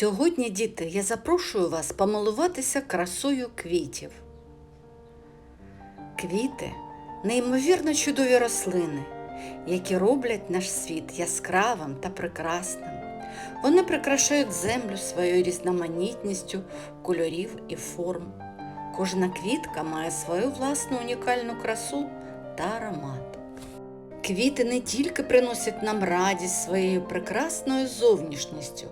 Сьогодні, діти, я запрошую вас помилуватися красою квітів. Квіти неймовірно чудові рослини, які роблять наш світ яскравим та прекрасним. Вони прикрашають землю своєю різноманітністю кольорів і форм. Кожна квітка має свою власну унікальну красу та аромат. Квіти не тільки приносять нам радість своєю прекрасною зовнішністю,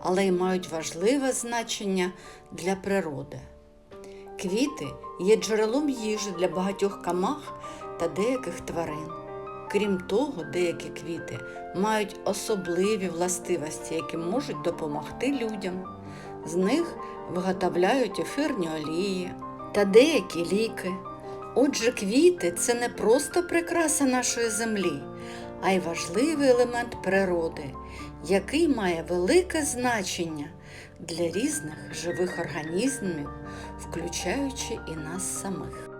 але й мають важливе значення для природи. Квіти є джерелом їжі для багатьох камах та деяких тварин. Крім того, деякі квіти мають особливі властивості, які можуть допомогти людям. З них виготовляють ефірні олії та деякі ліки. Отже, квіти це не просто прикраса нашої землі, а й важливий елемент природи, який має велике значення для різних живих організмів, включаючи і нас самих.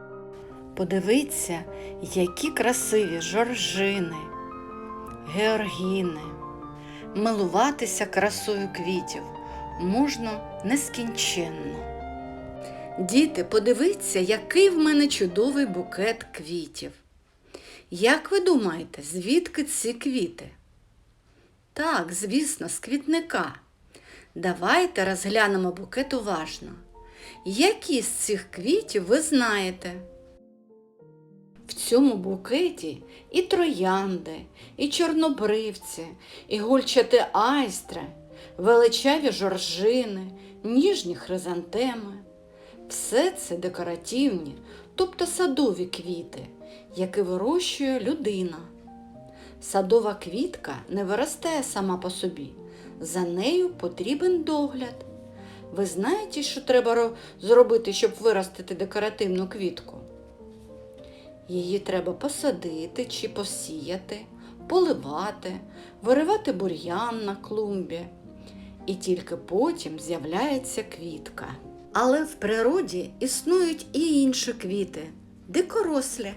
Подивіться, які красиві жоржини, георгіни. Милуватися красою квітів можна нескінченно. Діти, подивіться, який в мене чудовий букет квітів. Як ви думаєте, звідки ці квіти? Так, звісно, з квітника. Давайте розглянемо букет уважно. Які з цих квітів ви знаєте? В цьому букеті і троянди, і чорнобривці, і гульчати айстри, величаві жоржини, ніжні хризантеми. Все це декоративні, тобто садові квіти, які вирощує людина. Садова квітка не виростає сама по собі, за нею потрібен догляд. Ви знаєте, що треба зробити, щоб виростити декоративну квітку? Її треба посадити чи посіяти, поливати, виривати бур'ян на клумбі. І тільки потім з'являється квітка. Але в природі існують і інші квіти, дикорослі.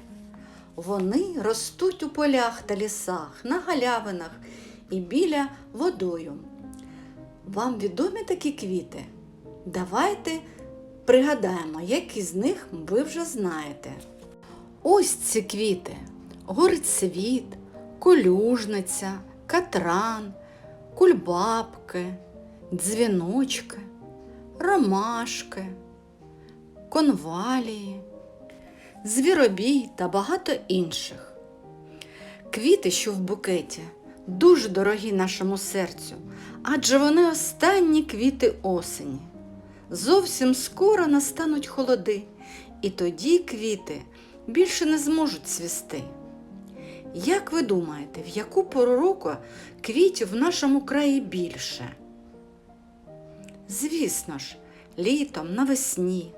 Вони ростуть у полях та лісах, на галявинах і біля водою. Вам відомі такі квіти? Давайте пригадаємо, які з них ви вже знаєте. Ось ці квіти: горцвіт, колюжниця, катран, кульбабки, дзвіночки, ромашки, конвалії, звіробій та багато інших. Квіти, що в букеті, дуже дорогі нашому серцю, адже вони останні квіти осені. Зовсім скоро настануть холоди, і тоді квіти більше не зможуть цвісти. Як ви думаєте, в яку пору року квітів в нашому краї більше? Звісно ж, літом навесні.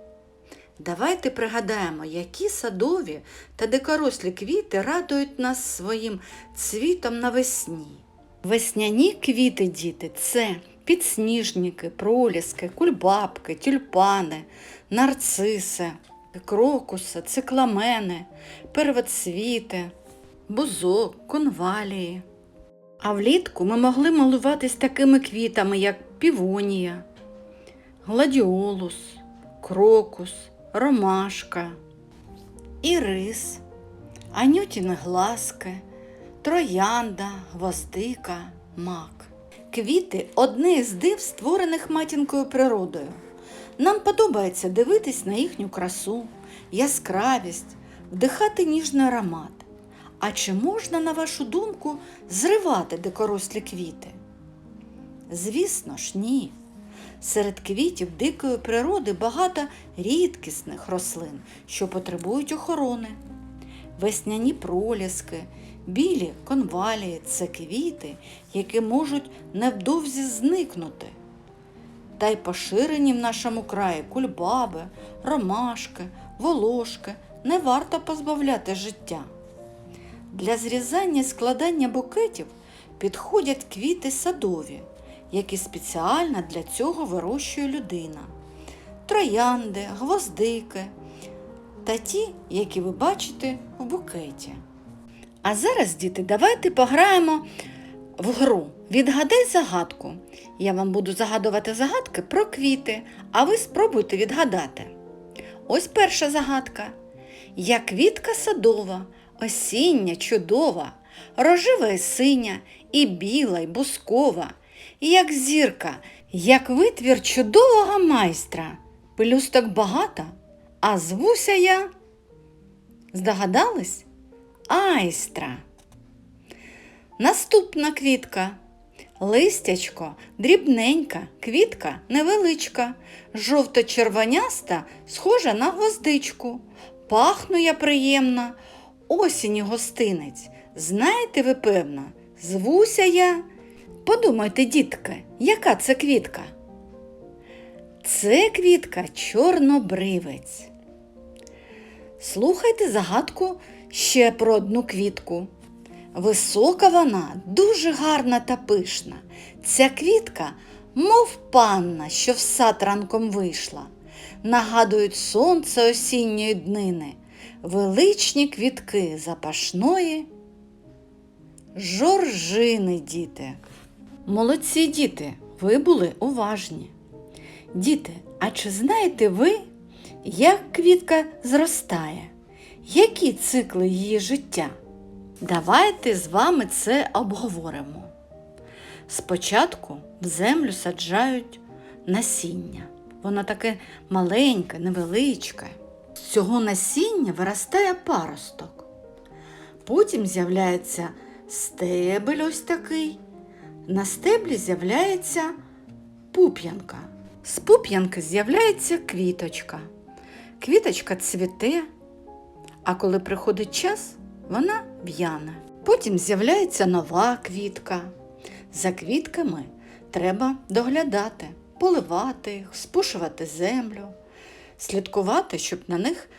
Давайте пригадаємо, які садові та дикорослі квіти радують нас своїм цвітом навесні. Весняні квіти, діти, це підсніжники, проліски, кульбабки, тюльпани, нарциси, крокуси, цикламени, первоцвіти, бузок, конвалії. А влітку ми могли малуватись такими квітами, як півонія, гладіолус, крокус, ромашка, ірис, анютіни глазки, троянда, гвоздика, мак. Квіти одне з див, створених матінкою природою. Нам подобається дивитись на їхню красу, яскравість, вдихати ніжний аромат. А чи можна, на вашу думку, зривати дикорослі квіти? Звісно ж, ні. Серед квітів дикої природи багато рідкісних рослин, що потребують охорони. Весняні проліски, білі конвалії це квіти, які можуть невдовзі зникнути. Та й поширені в нашому краї кульбаби, ромашки, волошки не варто позбавляти життя. Для зрізання і складання букетів підходять квіти садові, які спеціально для цього вирощує людина. Троянди, гвоздики та ті, які ви бачите в букеті. А зараз, діти, давайте пограємо в гру. Відгадай загадку, Я вам буду загадувати загадки про квіти, а ви спробуйте відгадати. Ось перша загадка. Я квітка садова, осіння, чудова, рожева і синя, і біла, і бускова, як зірка, як витвір чудового майстра. Пелюсток багато, а звуся я. Здогадались? Айстра. Наступна квітка. Листячко дрібненька, квітка невеличка, жовто-червоняста, схожа на гвоздичку. Пахну я приємна, осінь гостинець. Знаєте ви, певно, звуся я. Подумайте, дітки, яка це квітка? Це квітка чорнобривець. Слухайте загадку ще про одну квітку. Висока вона, дуже гарна та пишна. Ця квітка, мов панна, що в сад ранком вийшла. Нагадують сонце осінньої днини, величні квітки запашної. Жоржини, діти. Молодці діти, ви були уважні. Діти, а чи знаєте ви, як квітка зростає? Які цикли її життя? Давайте з вами це обговоримо. Спочатку в землю саджають насіння. Воно таке маленьке, невеличке. З цього насіння виростає паросток. Потім з'являється стебель ось такий. На стеблі з'являється пуп'янка. З пуп'янки з'являється квіточка. Квіточка цвіте, а коли приходить час, вона в'яне. Потім з'являється нова квітка. За квітками треба доглядати, поливати спушувати землю, слідкувати, щоб на них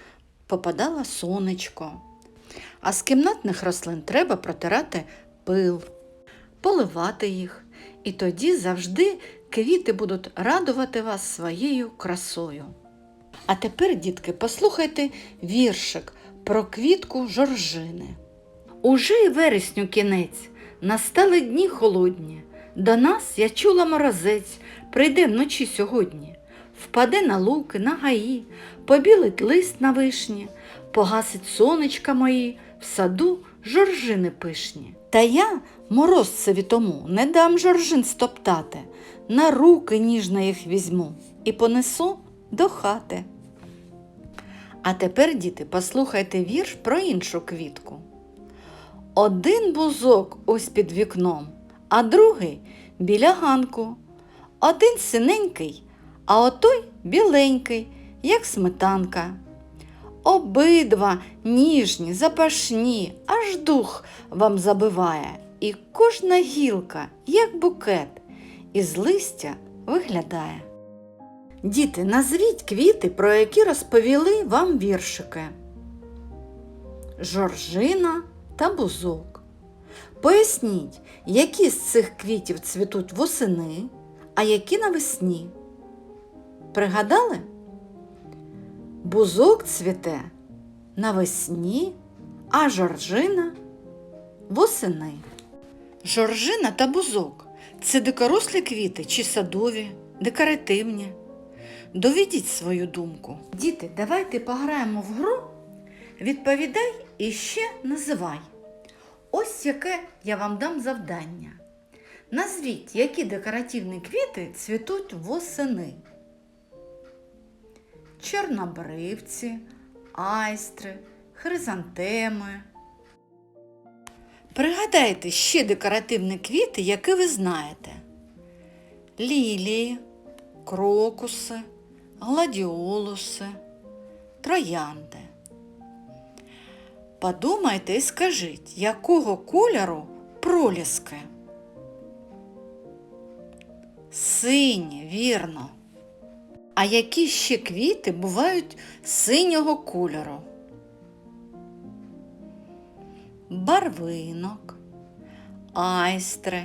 попадало сонечко. А з кімнатних рослин треба протирати пил, поливати їх. І тоді завжди квіти будуть радувати вас своєю красою. А тепер, дітки, послухайте віршик про квітку жоржини. Уже й вересню кінець, настали дні холодні. До нас я чула морозець, прийде вночі сьогодні. Впаде на луки, на гаї, побілить лист на вишні, погасить сонечка мої, в саду жоржини пишні. Та я морозцеві тому не дам жоржин стоптати, на руки ніжно їх візьму і понесу до хати. А тепер, діти, послухайте вірш про іншу квітку. Один бузок ось під вікном, а другий біля ганку. Один синенький, а отой біленький, як сметанка. Обидва ніжні, запашні, аж дух вам забиває, і кожна гілка, як букет, із листя виглядає. Діти, назвіть квіти, про які розповіли вам віршики. Жоржина та бузок. Поясніть, які з цих квітів цвітуть восени, а які навесні. Пригадали? Бузок цвіте навесні, а жоржина восени. Жоржина та бузок це дикорослі квіти чи садові, декоративні. Доведіть свою думку. Діти, давайте пограємо в гру. Відповідай і ще називай. Ось яке я вам дам завдання. Назвіть, які декоративні квіти цвітуть восени. Чорнобривці, айстри, хризантеми. Пригадайте ще декоративні квіти, які ви знаєте. Лілії, крокуси, гладіолуси, троянди. Подумайте і скажіть, якого кольору проліски? Сині, вірно. А які ще квіти бувають синього кольору? Барвинок, айстри,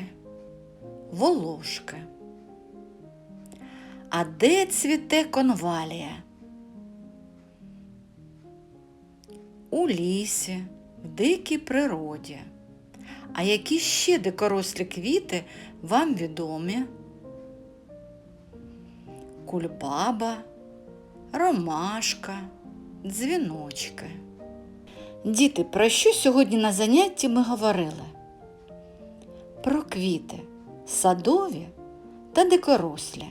волошки. А де цвіте конвалія? У лісі, в дикій природі. А які ще дикорослі квіти вам відомі? Кульбаба, ромашка, дзвіночки. Діти, про що сьогодні на занятті ми говорили? Про квіти, садові та дикорослі.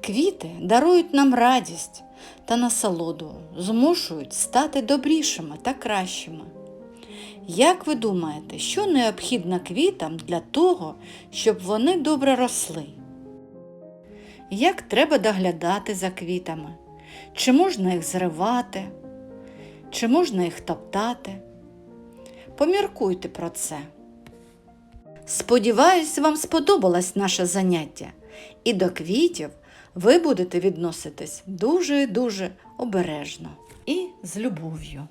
Квіти дарують нам радість та насолоду, змушують стати добрішими та кращими. Як ви думаєте, що необхідно квітам для того, щоб вони добре росли? Як треба доглядати за квітами? Чи можна їх зривати? Чи можна їх топтати? Поміркуйте про це. Сподіваюсь, вам сподобалось наше заняття, і до квітів ви будете відноситись дуже-дуже обережно і з любов'ю.